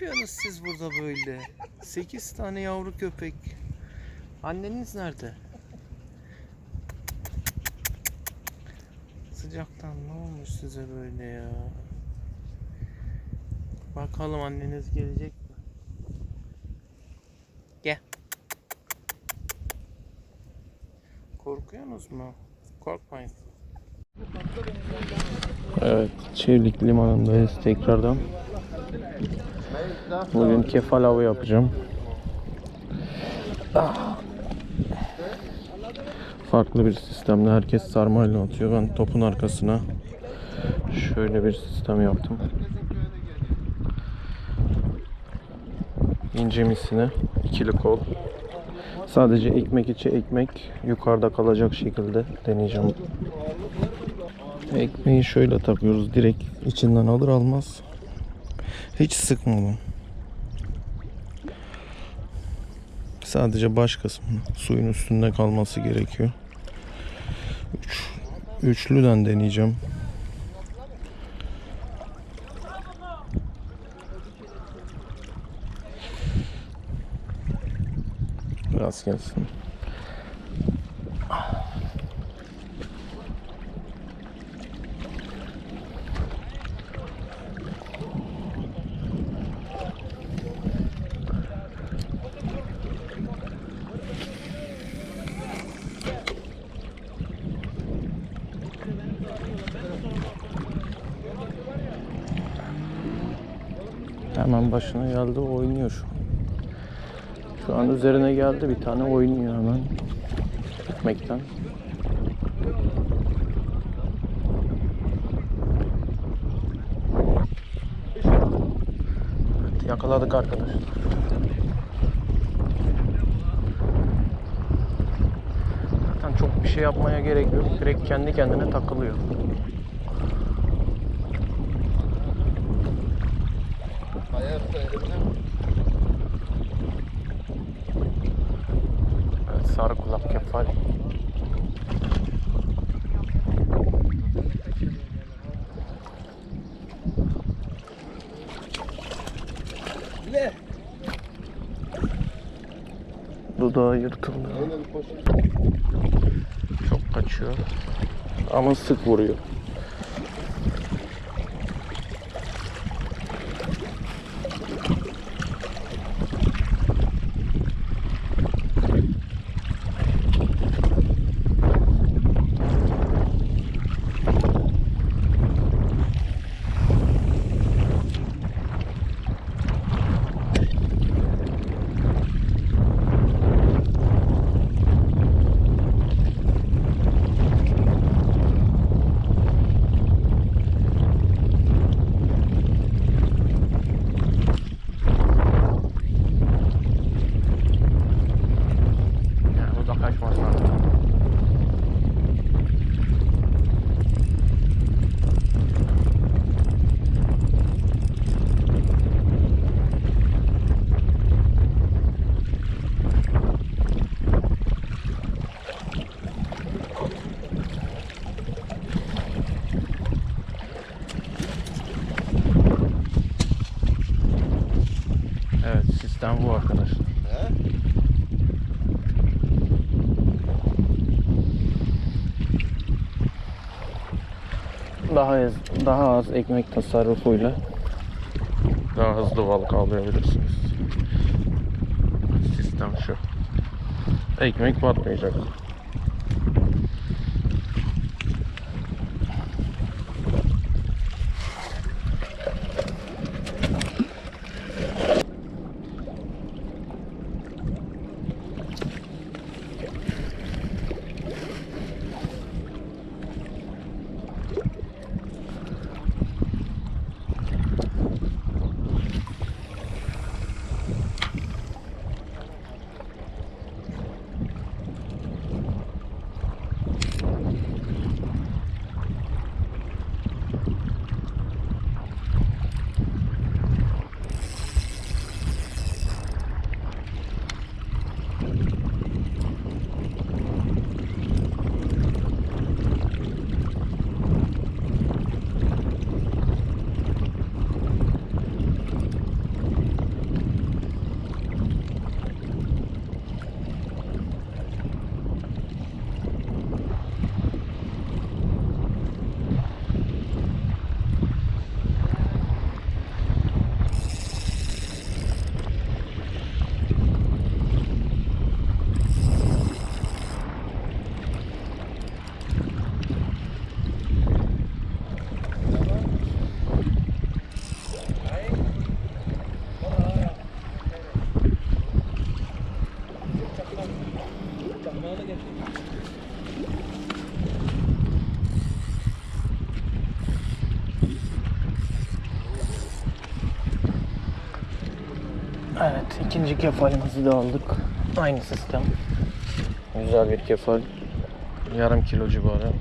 yapıyorsunuz siz burada böyle? 8 tane yavru köpek. Anneniz nerede? Sıcaktan ne olmuş size böyle ya? Bakalım anneniz gelecek mi? Gel. Korkuyorsunuz mu? Korkmayın. Evet, Çevlik limanındayız tekrardan. Bugün kefal avı yapacağım. Farklı bir sistemle herkes sarmayla atıyor. Ben topun arkasına şöyle bir sistem yaptım. İnce misine ikili kol. Sadece ekmek içi ekmek yukarıda kalacak şekilde deneyeceğim. Ekmeği şöyle takıyoruz. Direkt içinden alır almaz. Hiç sıkmadan. Sadece baş kısmı suyun üstünde kalması gerekiyor. Üç, üçlüden deneyeceğim. Biraz gelsin. Başına geldi oynuyor şu an. Şu an üzerine geldi bir tane oynuyor hemen. Ekmekten. Evet, yakaladık arkadaşlar. Zaten çok bir şey yapmaya gerek yok. Direkt kendi kendine takılıyor. Evet, sarı kulak kefal. Dudağı yırtıldı. Çok kaçıyor. Ama sık vuruyor. Yani bu da kaçmaz artık. Evet sistem bu arkadaşlar. Daha az, ekmek tasarrufuyla daha hızlı balık avlayabilirsiniz. Sistem şu. Ekmek batmayacak. İkinci kefalimizi de aldık. Aynı sistem. Güzel bir kefal. Yarım kilo civarı.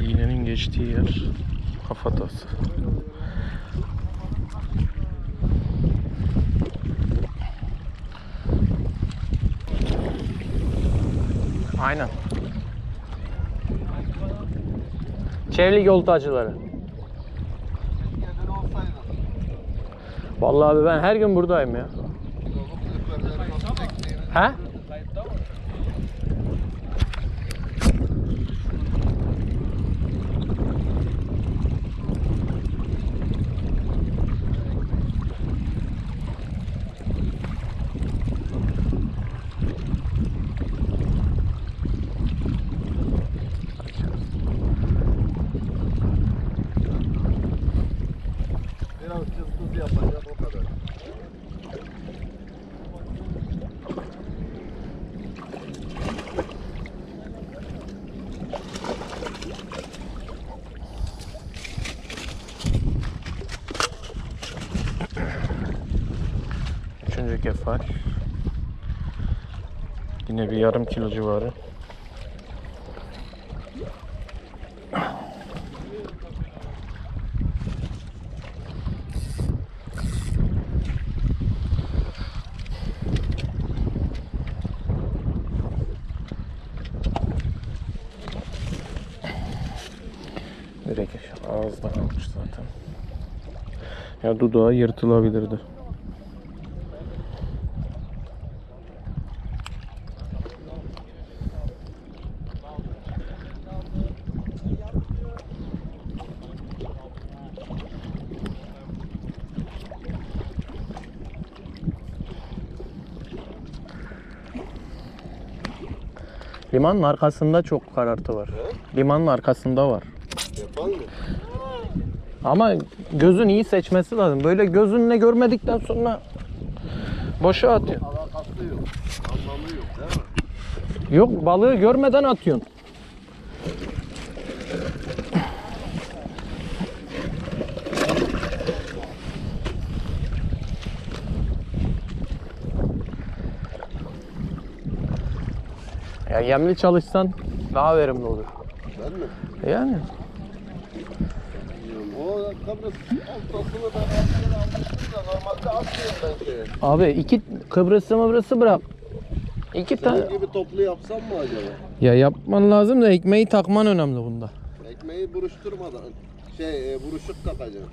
İğnenin geçtiği yer kafatası. Aynen. Çevlik oltacıları. Yerden olsaydı. Vallahi abi ben her gün buradayım ya. He? Yine bir yarım kilo civarı. Direkt ağızdan almış zaten. Ya dudağı yırtılabilirdi. Limanın arkasında çok karartı var. Limanın arkasında var. Yapar mı? Ama gözün iyi seçmesi lazım. Böyle gözünle görmedikten sonra boşa atıyor. Alakası yok. Anlamı yok değil mi? Yok balığı görmeden atıyorsun. Ya yemli çalışsan daha verimli olur. Ben mi? Yani. Bilmiyorum. O Kıbrıs oltasını ben askere almıştım da normalde atmıyorum ben şeye. Abi iki Kıbrıs'ı Mıbrıs'ı bırak. İki tane. Senin gibi toplu yapsam mı acaba? Ya yapman lazım da ekmeği takman önemli bunda. Ekmeği buruşturmadan şey e, buruşuk takacağım.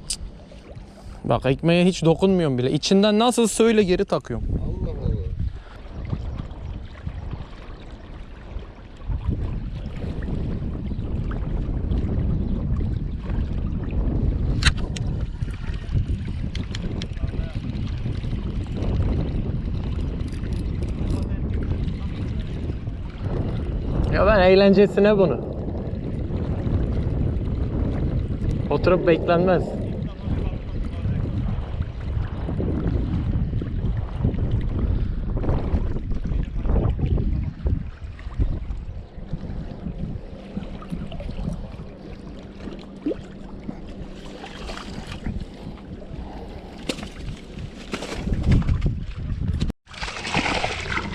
Bak ekmeğe hiç dokunmuyorum bile. İçinden nasıl söyle geri takıyorum. Allah Allah. Ya ben eğlencesine bunu. Oturup beklenmez.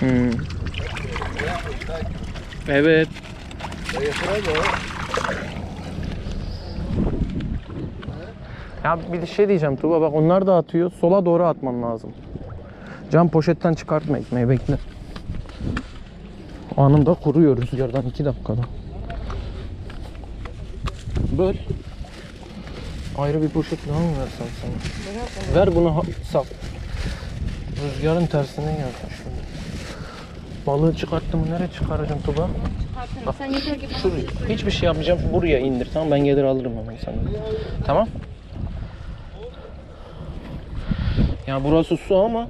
Hmm. Evet. Beyefendi o. Ya bir şey diyeceğim Tuğba bak onlar da atıyor. Sola doğru atman lazım. Cam poşetten çıkartma ekmeği bekle. Anında kuruyor rüzgardan 2 dakikada. Böl. Ayrı bir poşet daha mı versem sana? Ver bunu sal. Rüzgarın tersine gelsin şöyle. Balığı çıkarttım nereye çıkaracağım Tuba? Çıkartırım. Sen yeter ki bana Şuraya. Hiçbir şey yapmayacağım. Buraya indir. Tamam ben gelir alırım hemen sana. Tamam. Ya burası su ama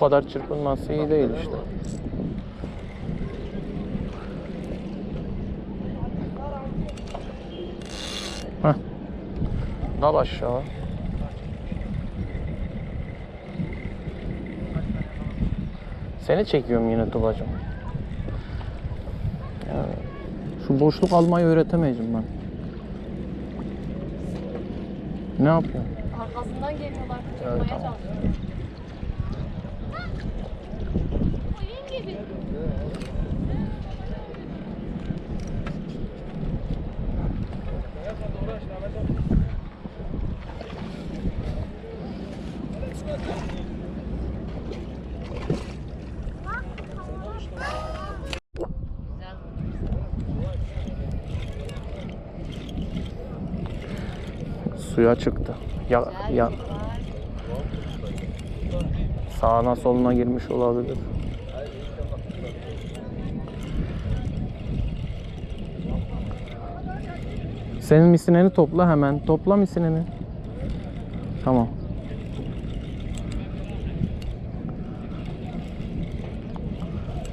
Bu kadar çırpınması iyi değil işte. Heh. Dal aşağı. Seni çekiyorum yine Tuba'cığım. Şu boşluk almayı öğretemeyeceğim ben. Ne yapıyorsun? Arkasından geliyorlar. Evet, tamam. çalışıyor. Oyun gibi. Suya çıktı. Ya, ya. Sağına soluna girmiş olabilir. Senin misineni topla hemen. Topla misineni. Tamam.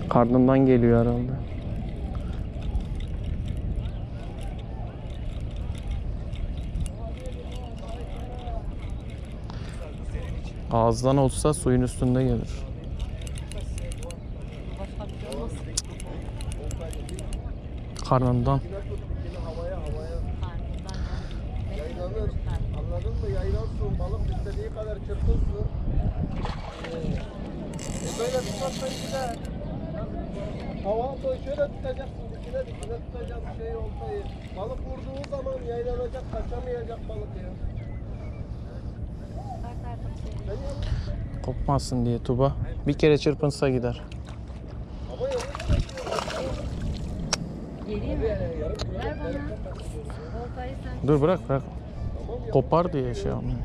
Karnından geliyor herhalde. Ağızdan olsa suyun üstünde gelir. Karnından. Yaylansın. Balık istediği kadar çırpınsın. Ee, e böyle tutarsan gider. Hava koy şöyle tutacaksın. Dikine dikine tutacaksın şey oltayı. Balık vurduğu zaman yaylanacak, kaçamayacak balık ya. Kopmasın diye tuba. Bir kere çırpınsa gider. Mi? Ver bana. Sen. Dur bırak bırak. Kopar diye şey yapmıyor.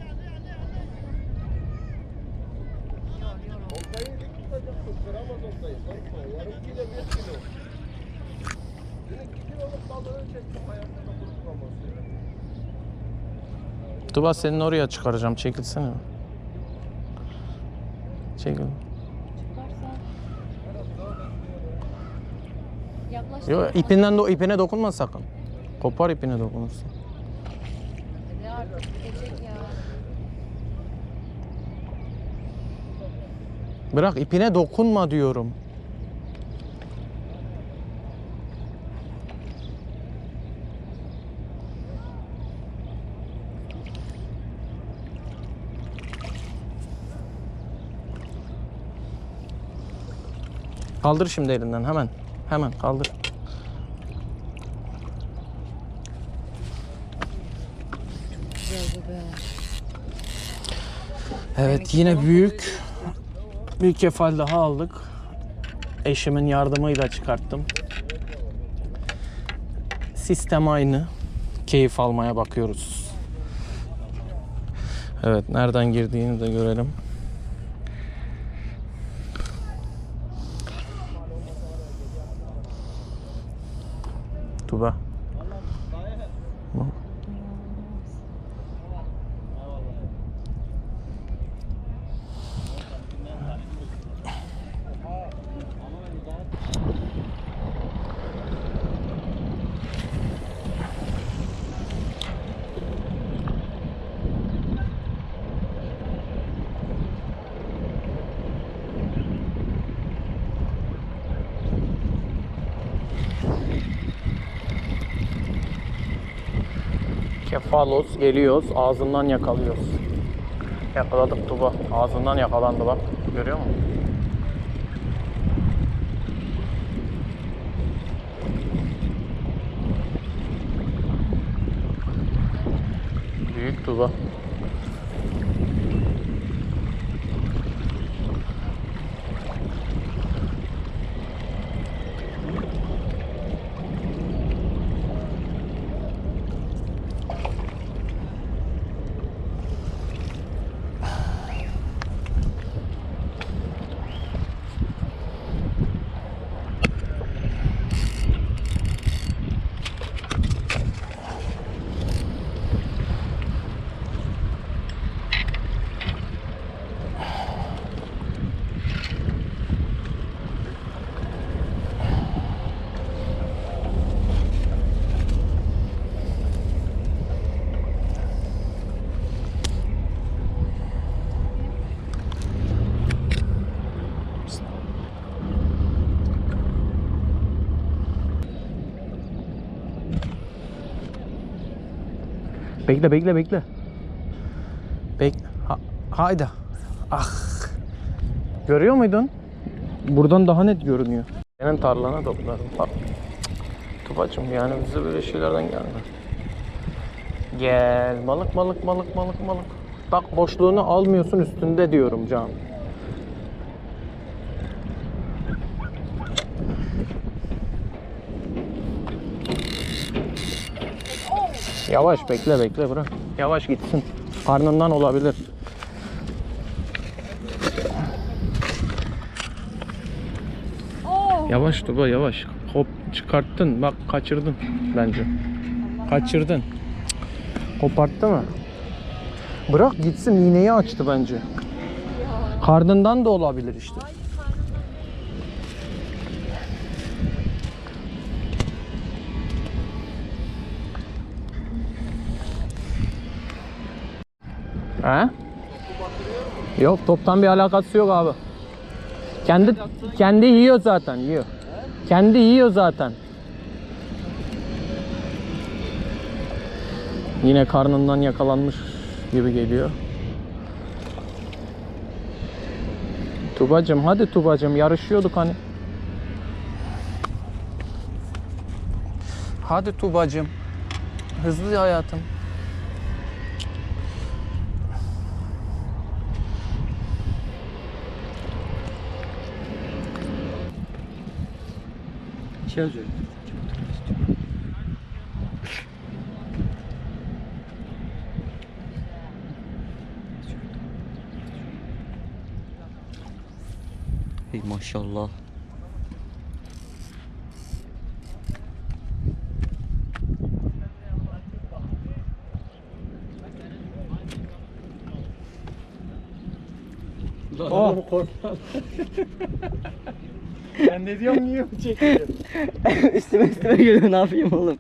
Oltayı dik tutacaksın. Kıramaz oltayı. Korkma. Yarım kilo, bir kilo. Bir iki kiloluk balığı çektim. Hayatta da kurtulamaz ya. Tuba senin oraya çıkaracağım. Çekilsene. Çekil. Çıkarsa. Yaklaş. Yok ipinden de ipine dokunma sakın. Kopar ipine. Hadi artık ya. Bırak ipine dokunma diyorum. Kaldır şimdi elinden hemen. Hemen kaldır. Evet yine büyük bir kefal daha aldık. Eşimin yardımıyla çıkarttım. Sistem aynı. Keyif almaya bakıyoruz. Evet nereden girdiğini de görelim. Tuba. Kefalos geliyoruz. Ağzından yakalıyoruz. Yakaladık Tuba. Ağzından yakalandı bak. Görüyor musun? Büyük Tuba. Bekle bekle bekle. Bek ha, haydi. Ah. Görüyor muydun? Buradan daha net görünüyor. Senin tarlana toplarım. Bak. Tubacım yani bize böyle şeylerden gelme. Gel balık balık balık balık balık. Bak boşluğunu almıyorsun üstünde diyorum can. Yavaş bekle bekle bırak. Yavaş gitsin. Karnından olabilir. Yavaş Tuba yavaş. Hop çıkarttın. Bak kaçırdın bence. Kaçırdın. Koparttı mı? Bırak gitsin iğneyi açtı bence. Karnından da olabilir işte. He? Yok toptan bir alakası yok abi. Kendi kendi yiyor zaten, yiyor. Kendi yiyor zaten. Yine karnından yakalanmış gibi geliyor. Tubacım hadi Tubacım yarışıyorduk hani. Hadi Tubacım. Hızlı hayatım. Şey yazıyor. Hey maşallah. Oh. ben ne diyorum niye çekiyor? üstüme üstüme geliyor ne yapayım oğlum?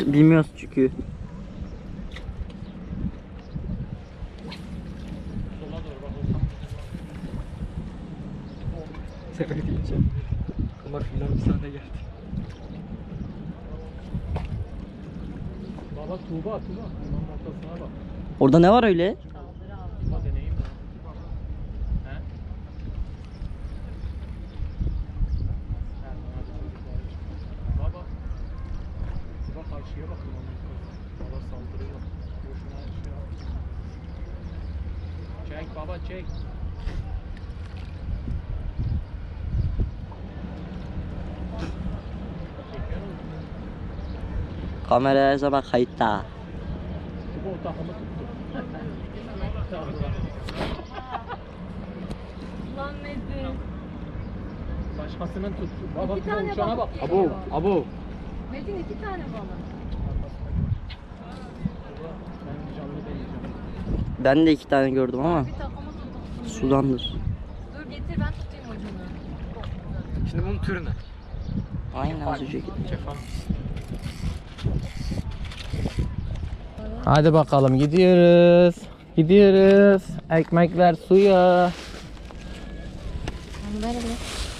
Bilmiyoruz çünkü. Sefer diyeceğim. Ama filan bir sahne geldi. Baba Tuğba Tuğba. Orada ne var öyle? Tuğba deneyim mi? He? Baba. Tuğba karşıya bakın onun Baba saldırıyor. Boşuna şey yapma. Çek baba çek. Çekiyor musun? Kamera her zaman kayıtta. Tuğba o takımı tuttu. Lan Metin. Başkasının tuttu. Baba İki tane uçana bak. balık geliyor. abo. Metin iki tane balık. Ben de iki tane gördüm ama Bir takımı sudandır. Dur getir ben tutayım ucunu. Şimdi bunun türü ne? Aynen az. Kefal. Hadi bakalım gidiyoruz. Gidiyoruz. Ekmekler suya. Ver hele.